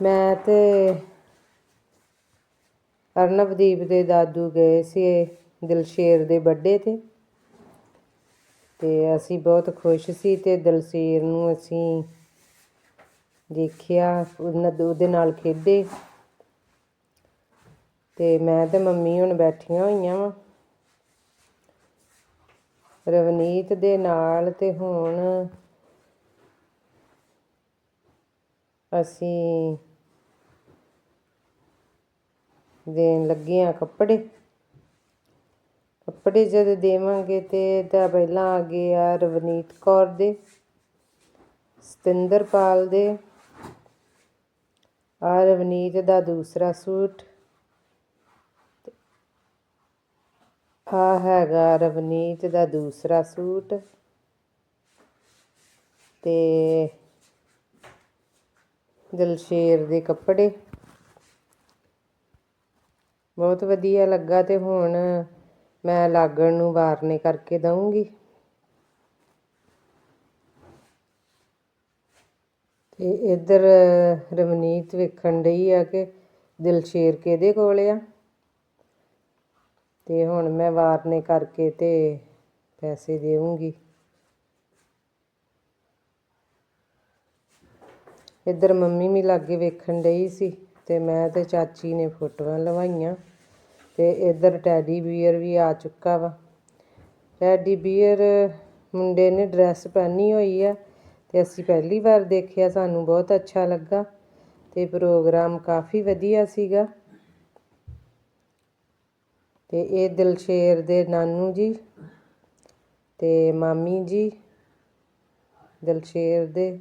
ਮੈਂ ਤੇ ਅਰਨਵਦੀਪ ਦੇ ਦਾਦੂ ਗਏ ਸੀ ਦਿਲਸ਼ੇਰ ਦੇ ਬਰਥਡੇ ਤੇ। ਅਤੇ ਅਸੀਂ ਬਹੁਤ ਖੁਸ਼ ਸੀ ਅਤੇ ਦਿਲਸ਼ੇਰ ਨੂੰ ਅਸੀਂ ਦੇਖਿਆ, ਉਹਨਾਂ ਉਹਦੇ ਨਾਲ ਖੇਡੇ। ਅਤੇ ਮੈਂ ਤੇ ਮੰਮੀ ਹੁਣ ਬੈਠੀਆਂ ਹੋਈਆਂ ਵਾਂ। ਰਵਨੀਤ ਦੇ ਨਾਲ ਅਤੇ ਹੁਣ ਅਸੀਂ ਦੇਣ ਲੱਗੇ ਹਾਂ ਕੱਪੜੇ। ਕੱਪੜੇ ਜਦ ਦੇਵਾਂਗੇ ਤੇ ਤਾਂ ਪਹਿਲਾਂ ਆ ਗਏ ਆ ਰਵਨੀਤ ਕੌਰ ਦੇ, ਸਤਿੰਦਰਪਾਲ ਦੇ, ਆ ਰਵਨੀਤ ਦਾ ਦੂਸਰਾ ਸੂਟ, ਆ ਹੈਗਾ ਰਵਨੀਤ ਦਾ ਦੂਸਰਾ ਸੂਟ ਤੇ ਦਿਲਸ਼ੇਰ ਦੇ ਕੱਪੜੇ। ਬਹੁਤ ਵਧੀਆ ਲੱਗਾ ਤੇ ਹੁਣ ਮੈਂ ਲਾਗਣ ਨੂੰ ਵਾਰਨੇ ਕਰਕੇ ਦਊਂਗੀ। ਤੇ ਇੱਧਰ ਰਵਨੀਤ ਵੇਖਣ ਡਈ ਆ ਕਿ ਦਿਲਸ਼ੇਰ ਕਿਹਦੇ ਕੋਲ ਆ। ਤੇ ਹੁਣ ਮੈਂ ਵਾਰਨੇ ਕਰਕੇ ਤੇ ਪੈਸੇ ਦੇਵਾਂਗੀ ਇੱਧਰ ਮੰਮੀ ਵੀ ਲਾਗੇ ਵੇਖਣ ਡਈ ਸੀ ਤੇ ਮੈਂ ਤੇ ਚਾਚੀ ਨੇ ਫੋਟੋਆਂ ਲਵਾਈਆਂ ਤੇ ਇੱਧਰ ਟੈਡੀ ਬੀਅਰ ਵੀ ਆ ਚੁੱਕਾ ਵਾ। ਟੈਡੀ ਬੀਅਰ ਮੁੰਡੇ ਨੇ ਡਰੈਸ ਪਹਿਨੀ ਹੋਈ ਆ ਤੇ ਅਸੀਂ ਪਹਿਲੀ ਵਾਰ ਦੇਖਿਆ, ਸਾਨੂੰ ਬਹੁਤ ਅੱਛਾ ਲੱਗਾ ਤੇ ਪ੍ਰੋਗਰਾਮ ਕਾਫੀ ਵਧੀਆ ਸੀਗਾ। ਤੇ ਇਹ ਦਿਲਸ਼ੇਰ ਦੇ ਨਾਨੂ ਜੀ ਤੇ ਮਾਮੀ ਜੀ ਦਿਲਸ਼ੇਰ ਦੇ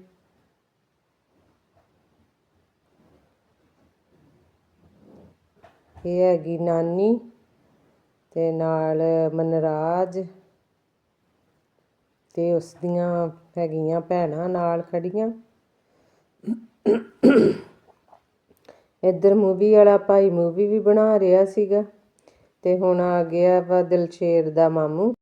ਇਹ ਹੈਗੀ ਨਾਨੀ ਅਤੇ ਨਾਲ ਮਨਰਾਜ ਅਤੇ ਉਸ ਦੀਆਂ ਹੈਗੀਆਂ ਭੈਣਾਂ ਨਾਲ ਖੜੀਆਂ। ਇੱਧਰ ਮੂਵੀ ਵਾਲਾ ਭਾਈ ਮੂਵੀ ਵੀ ਬਣਾ ਰਿਹਾ ਸੀਗਾ ਅਤੇ ਹੁਣ ਆ ਗਿਆ ਵਾ ਦਿਲਸ਼ੇਰ ਦਾ ਮਾਮੂ।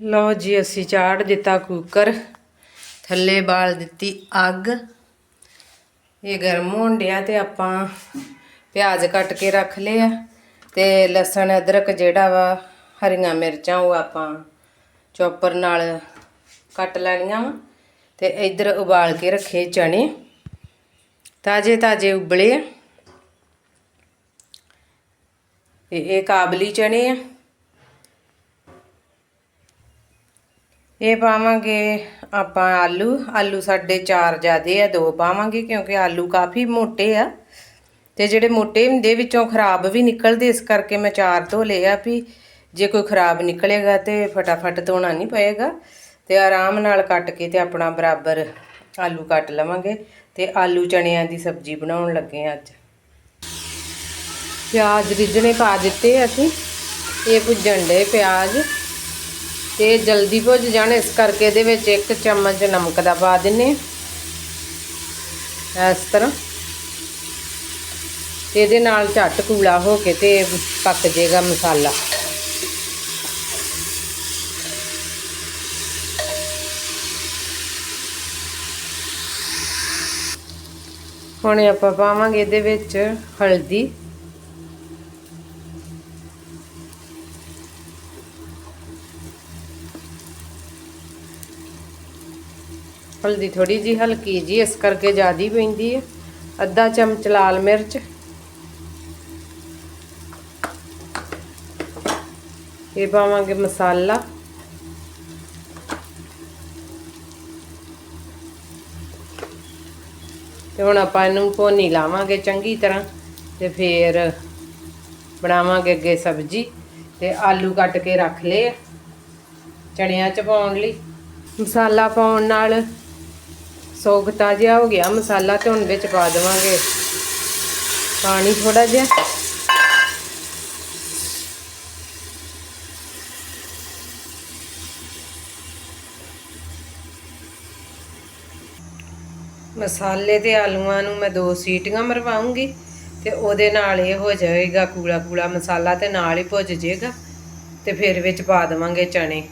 ਲਓ ਜੀ, ਅਸੀਂ ਚਾੜ ਦਿੱਤਾ ਕੁੱਕਰ। ਥੱਲੇ ਬਾਲ ਦਿੱਤੀ ਅੱਗ। ਇਹ ਗਰਮ ਹੋਣ ਡਿਆ ਤੇ ਆਪਾਂ ਪਿਆਜ਼ ਕੱਟ ਕੇ ਰੱਖ ਲਿਆ ਤੇ ਲਸਣ, ਅਦਰਕ ਜਿਹੜਾ ਵਾ, ਹਰੀਆਂ ਮਿਰਚਾਂ ਉਹ ਆਪਾਂ ਚੌਪਰ ਨਾਲ ਕੱਟ ਲੈਣੀਆਂ ਵਾ ਤੇ ਇੱਧਰ ਉਬਾਲ ਕੇ ਰੱਖੇ ਚਣੇ ਤਾਜੇ ਤਾਜੇ ਉਬਲੇ। ਤੇ ਇਹ ਕਾਬਲੀ ਚਣੇ ਆ। ਇਹ ਪਾਵਾਂਗੇ ਆਪਾਂ ਆਲੂ। ਆਲੂ ਸਾਡੇ ਚਾਰ ਜ਼ਿਆਦੇ ਆ, ਦੋ ਪਾਵਾਂਗੇ ਕਿਉਂਕਿ ਆਲੂ ਕਾਫੀ ਮੋਟੇ ਆ। ਤੇ ਜਿਹੜੇ ਮੋਟੇ ਹੁੰਦੇ ਵਿੱਚੋਂ ਖਰਾਬ ਵੀ ਨਿਕਲਦੇ, ਇਸ ਕਰਕੇ ਮੈਂ ਚਾਰ ਧੋ ਲਏ ਆ ਵੀ ਜੇ ਕੋਈ ਖਰਾਬ ਨਿਕਲੇਗਾ ਤੇ ਫਟਾਫਟ ਧੋਣਾ ਨਹੀਂ ਪਏਗਾ। ਤੇ ਆਰਾਮ ਨਾਲ ਕੱਟ ਕੇ ਤੇ ਆਪਣਾ ਬਰਾਬਰ ਆਲੂ ਕੱਟ ਲਵਾਂਗੇ ਤੇ ਆਲੂ ਚਣਿਆਂ ਦੀ ਸਬਜ਼ੀ ਬਣਾਉਣ ਲੱਗੇ ਆ ਅੱਜ। ਪਿਆਜ਼ ਰਿੱਝਣੇ ਪਾ ਦਿੱਤੇ ਅਸੀਂ। ਇਹ ਭੁੱਜਣ ਦੇ ਪਿਆਜ਼। ਤੇ ਜਲਦੀ ਭੁੱਜ ਜਾਣ। ਇਸ ਕਰਕੇ ਇਹਦੇ ਵਿੱਚ ਇੱਕ ਚਮਚ ਨਮਕ ਦਾ ਪਾ ਦਿੰਨੇ ਇਸ ਤਰ੍ਹਾਂ। ਤੇ ਇਹਦੇ ਨਾਲ ਝੱਟ ਕੂਲਾ ਹੋ ਕੇ ਤੇ ਪੱਕ ਜਾਏਗਾ ਮਸਾਲਾ। ਹੁਣ ਆਪਾਂ ਪਾਵਾਂਗੇ ਇਹਦੇ ਵਿੱਚ ਹਲਦੀ। ਹਲਦੀ ਥੋੜੀ ਜੀ ਹਲਕੀ ਜੀ ਇਸ ਕਰਕੇ ਜ਼ਿਆਦੀ ਪੈਂਦੀ ਹੈ। ਅੱਧਾ ਚਮਚ ਲਾਲ ਮਿਰਚ। ਇਹ ਪਾਵਾਂਗੇ ਮਸਾਲਾ। ਤੇ ਹੁਣ ਆਪਾਂ ਇਹਨੂੰ ਭੋਨੀ ਲਾਵਾਂਗੇ ਚੰਗੀ ਤਰ੍ਹਾਂ, ਤੇ ਫੇਰ ਬਣਾਵਾਂਗੇ ਅੱਗੇ ਸਬਜ਼ੀ, ਤੇ ਆਲੂ ਕੱਟ ਕੇ ਰੱਖ ਲਏ ਚਣਿਆਂ ਚ ਪਾਉਣ ਲਈ। ਮਸਾਲਾ ਪਾਉਣ ਨਾਲ ਸੋਗਤਾ ਜਿਹਾ ਹੋ ਗਿਆ, ਮਸਾਲਾ ਤੇ ਹੁਣ ਵਿੱਚ ਪਾ ਦੇਵਾਂਗੇ। ਪਾਣੀ ਥੋੜਾ ਜਿਹਾ। ਮਸਾਲੇ ਤੇ ਆਲੂਆਂ ਨੂੰ ਮੈਂ ਦੋ ਸੀਟੀਆਂ ਮਰਵਾਉਂਗੀ ਤੇ ਉਹਦੇ ਨਾਲ ਇਹ ਹੋ ਜਾਏਗਾ ਕੂਲਾ ਕੂਲਾ ਮਸਾਲਾ ਤੇ ਨਾਲ ਹੀ ਭੁੱਜ ਜਾਏਗਾ ਤੇ ਫਿਰ ਵਿੱਚ ਪਾ ਦੇਵਾਂਗੇ ਚਣੇ